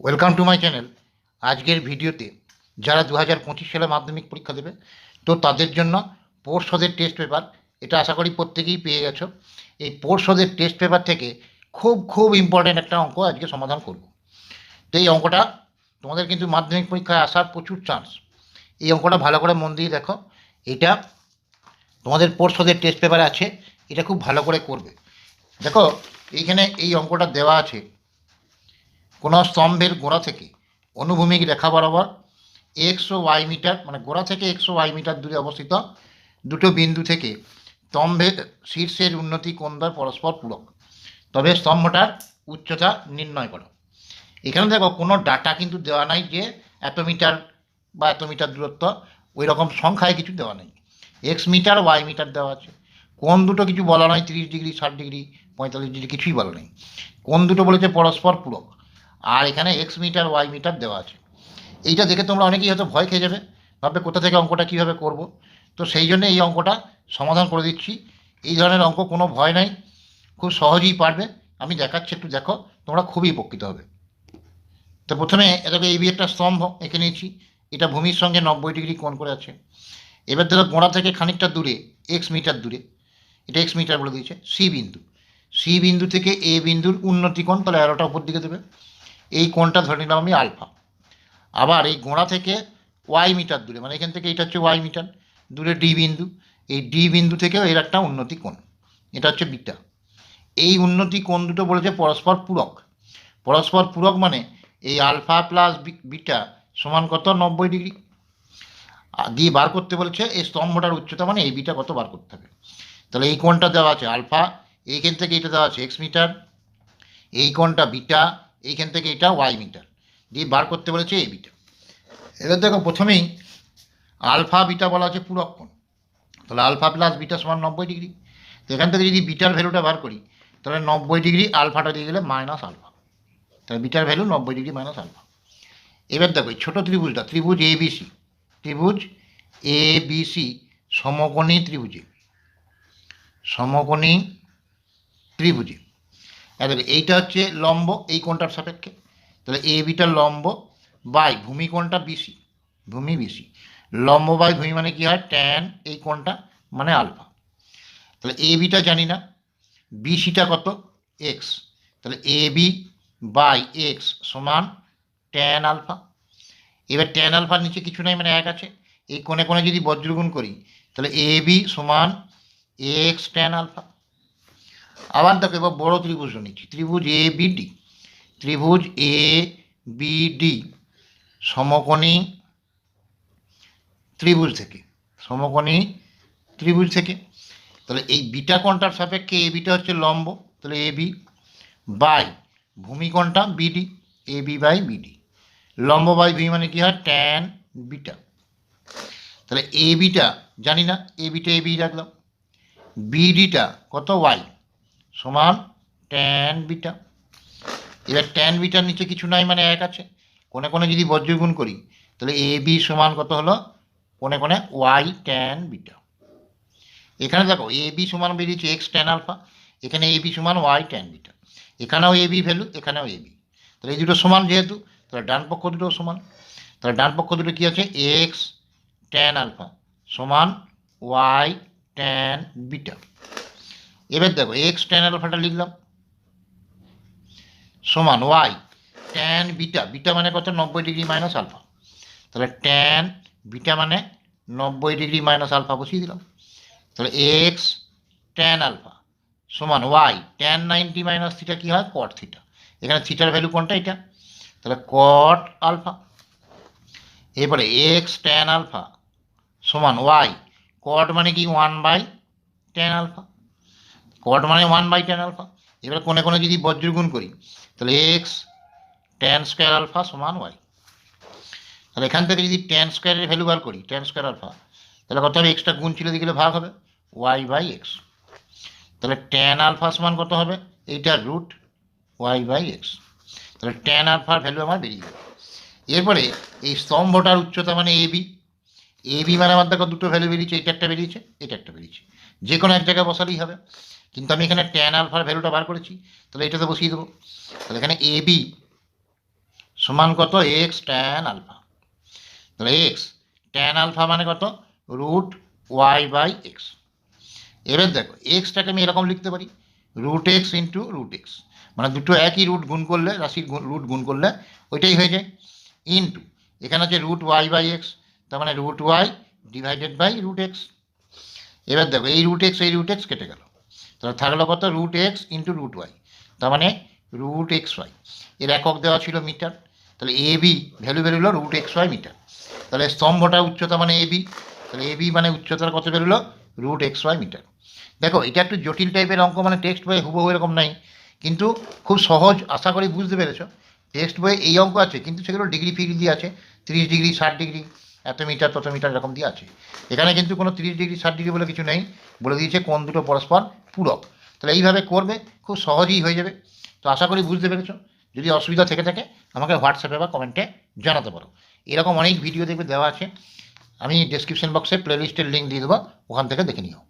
Welcome to my channel আজকের ভিডিওতে যারা দু হাজার পঁচিশ সালে মাধ্যমিক পরীক্ষা দেবে, তো তাদের জন্য পোর্সদের টেস্ট পেপার এটা আশা করি প্রত্যেকেই পেয়ে গেছো। এই পোর্সদের টেস্ট পেপার থেকে খুব খুব ইম্পর্ট্যান্ট একটা অঙ্ক আজকে সমাধান করব। তো এই অঙ্কটা তোমাদের কিন্তু মাধ্যমিক পরীক্ষায় আসার প্রচুর চান্স এই অঙ্কটা ভালো করে মন দিয়ে দেখো। এটা তোমাদের পোর্সদের টেস্ট পেপারে আছে, এটা খুব ভালো করে করবে। দেখো, এইখানে এই অঙ্কটা দেওয়া আছে। কোনো স্তম্ভের গোড়া থেকে অনুভূমিক রেখা বরাবর একশো ওয়াই মিটার মানে গোড়া থেকে একশো ওয়াই মিটার দূরে অবস্থিত দুটো বিন্দু থেকে স্তম্ভের শীর্ষের উন্নতি কোণ দ্বয় পরস্পর পূরক। তবে স্তম্ভটার উচ্চতা নির্ণয় করো। এখানে দেখো, কোনো ডাটা কিন্তু দেওয়া নাই যে এত মিটার বা এত মিটার দূরত্ব ওই রকম সংখ্যায় কিছু দেওয়া নেই। এক্স মিটার ওয়াই মিটার দেওয়া আছে। কোন দুটো কিছু বলা নয় তিরিশ ডিগ্রি, ষাট ডিগ্রি, পঁয়তাল্লিশ ডিগ্রি, কিছুই বলা নেই। কোন দুটো বলেছে পরস্পর পূরক। আর এখানে এক্স মিটার ওয়াই মিটার দেওয়া আছে। এইটা দেখে তোমরা অনেকেই হয়তো ভয় খেয়ে যাবে, ভাববে কোথা থেকে অঙ্কটা কীভাবে করব। তো সেই জন্য এই অঙ্কটা সমাধান করে দিচ্ছি। এই ধরনের অঙ্ক কোনো ভয় নাই, খুব সহজেই পারবে। আমি দেখাচ্ছি, একটু দেখো, তোমরা খুবই উপকৃত হবে। তো প্রথমে এটাকে এই একটা স্তম্ভ এঁকে নিয়েছি। এটা ভূমির সঙ্গে নব্বই ডিগ্রি কোণ করে আছে। এবার ধরো গোড়া থেকে খানিকটা দূরে এক্স মিটার দূরে, এটা এক্স মিটার বলে দিয়েছে সি বিন্দু। সি বিন্দু থেকে এ বিন্দুর উন্নতি কোণ, তাহলে এরোটা উপর দিকে দেবে। এই কোণটা ধরে নিলাম আমি আলফা। আবার এই গোড়া থেকে ওয়াই মিটার দূরে মানে এখান থেকে এটা হচ্ছে ওয়াই মিটার, দূরে ডি বিন্দু। এই ডি বিন্দু থেকেও এর একটা উন্নতি কোণ, এটা হচ্ছে বিটা। এই উন্নতি কোণ দুটো বলেছে পরস্পর পূরক। পরস্পর পূরক মানে এই আলফা প্লাস বিটা সমান কত? নব্বই ডিগ্রি। দিয়ে বার করতে বলেছে এই স্তম্ভটার উচ্চতা মানে এই বিটা কত বার করতে হবে। তাহলে এই কোণটা দেওয়া আছে আলফা, এইখান থেকে এটা দেওয়া আছে এক্স মিটার, এই কোণটা বিটা এইখান থেকে এটা ওয়াই মিটার দিয়ে বার করতে বলেছে এই বিটা এবার দেখো প্রথমেই আলফা বিটা বলা আছে পূরক কোণ তাহলে আলফা প্লাস বিটা সমান নব্বই ডিগ্রি তো এখান থেকে যদি বিটার ভ্যালুটা বার করি, তাহলে নব্বই ডিগ্রি আলফাটা দিয়ে গেলে মাইনাস আলফা তাহলে বিটার ভ্যালু নব্বই ডিগ্রি মাইনাস আলফা এবার দেখো এই ছোটো ত্রিভুজটা, ত্রিভুজ এ বি সি ত্রিভুজ এ বি সি সমকোণী ত্রিভুজে। সমকোণী ত্রিভুজে। দেখো এইটা হচ্ছে লম্ব, এই কোণটার সাপেক্ষে। তাহলে এ বিটা লম্ব বাই ভূমি কোণটা বিসি ভূমি বিসি লম্ব বাই ভূমি মানে কি হয়? ট্যান এই কোণটা মানে আলফা। তাহলে এ বিটা জানি না বিসিটা কত? এক্স তাহলে এ বি বাই এক্স সমান ট্যান আলফা। এবার ট্যান আলফার নিচে কিছু নাই মানে এক আছে। এই কোণে কোণে যদি বজ্রগুণ করি, তাহলে এ বি সমান এক্স ট্যান আলফা। আবার দেখো এবার বড় ত্রিভুজ নিচ্ছি। ত্রিভুজ এ বি ডি ত্রিভুজ এ বি ডি সমকোণী ত্রিভুজ থেকে। সমকোণী ত্রিভুজ থেকে। তাহলে এই বিটা কোণটার সাপেক্ষে এ বিটা হচ্ছে লম্ব। তাহলে এ বি বাই ভূমি কোণটা BD A B by BD লম্ব বাই ভি মানে কি হয়? Tan beta. তাহলে এ বিটা জানি না। এ বিটা এ বি রাখলাম। বিডিটা কত? ওয়াই সমান ট্যান বিটা এবার ট্যান বিটার নিচে কিছু নাই মানে এক আছে। কোনে কোনে যদি বজ্রগুণ করি, তাহলে এ বি সমান কত হলো? কোনে কোনে ওয়াই ট্যান বিটা এখানে দেখো এ বি সমান বেরিয়েছে এক্স ট্যান আলফা এখানে এ বি সমান ওয়াই ট্যান বিটা এখানেও এ বি ভ্যালু এখানেও এ বি তাহলে এই দুটো সমান যেহেতু, তাহলে ডান পক্ষ দুটো সমান। তাহলে ডান পক্ষ দুটো কী আছে? এক্স ট্যান আলফা সমান ওয়াই ট্যান বিটা এবার দেখো এক্স ট্যান আলফাটা লিখলাম। সমান ওয়াই ট্যান বিটা বিটা মানে কত? নব্বই ডিগ্রি মাইনাস আলফা তাহলে ট্যান বিটা মানে নব্বই ডিগ্রি মাইনাস আলফা বসিয়ে দিলাম। তাহলে এক্স ট্যান আলফা সমান y tan ninety minus theta কী হয়? কট থিটা এখানে থিটার ভ্যালু কোনটা? এটা। তাহলে কট আলফা এরপরে এক্স ট্যান আলফা সমান ওয়াই কট মানে কি? One by tan alpha cot মানে ওয়ান বাই ট্যান আলফা এবার কোনে কোনে যদি বজ্রগুণ করি, তাহলে এক্স ট্যান স্কোয়ার আলফা সমান ওয়াই তাহলে এখান থেকে যদি ট্যান স্কোয়ারের ভ্যালু বার করি ট্যান স্কোয়ার আলফা তাহলে কত হবে? এক্সটা গুণ ছিল দিকে ভাগ হবে ওয়াই বাই এক্স তাহলে ট্যান আলফা সমান কত হবে? এইটার রুট ওয়াই বাই এক্স তাহলে ট্যান আলফার ভ্যালু আমার বেরিয়ে যাবে এরপরে এই স্তম্ভটার উচ্চতা মানে এ বি এ বি মানে আমার দেখো দুটো ভ্যালু বেরিয়েছে, এটা একটা বেরিয়েছে, এটা একটা বেরিয়েছে। যে কোনো এক জায়গায় বসালেই হবে। কিন্তু আমি এখানে ট্যান আলফার ভ্যালুটা বার করেছি, তাহলে এটাতে বসিয়ে দেবো। তাহলে এখানে এ বি সমান কত? এক্স ট্যান আলফা তাহলে এক্স ট্যান আলফা মানে কত? রুট ওয়াই বাই এক্স এবার দেখো এক্সটাকে আমি এরকম লিখতে পারি। Root x into root x মানে দুটো একই রুট গুণ করলে, রাশির রুট গুণ করলে ওইটাই হয়ে যায়। ইন্টু এখানে হচ্ছে রুট ওয়াই বাই এক্স তার মানে root y divided by root x এবার দেখো, এই রুট এক্স এই রুট এক্স কেটে গেল। তাহলে থাকল কত? Root x into root y তার মানে রুট এক্স ওয়াই এর একক দেওয়া ছিল মিটার। তাহলে এ বি ভ্যালু বেরোলো রুট এক্স ওয়াই মিটার। তাহলে স্তম্ভটা উচ্চতা মানে এ বি তাহলে এ বি মানে উচ্চতার কত বেরোলো রুট এক্স ওয়াই মিটার। দেখো, এটা একটু জটিল টাইপের অঙ্ক মানে টেক্সট বইয়ে হুবহু এরকম নাই। কিন্তু খুব সহজ, আশা করি বুঝতে পেরেছ। টেক্সট বইয়ে এই অঙ্ক আছে, কিন্তু সেগুলো ডিগ্রি ফিগ্রি আছে, তিরিশ ডিগ্রি ষাট ডিগ্রি এত মিটার, তত মিটার এরকম দিয়ে আছে। এখানে কিন্তু কোনো তিরিশ ডিগ্রি, ষাট ডিগ্রি বলে কিছু নেই। বলে দিয়েছে কোন দুটো পরস্পর পূরক। তাহলে এইভাবে করবে, খুব সহজেই হয়ে যাবে। তো আশা করি বুঝতে পেরেছ। যদি অসুবিধা থেকে থাকে, আমাকে হোয়াটসঅ্যাপে বা কমেন্টে জানাতে পারো। এরকম অনেক ভিডিও দেখবে দেওয়া আছে। আমি ডেসক্রিপশন বক্সে প্লেলিস্টের লিঙ্ক দিয়ে দেবো। ওখান থেকে দেখে নিও।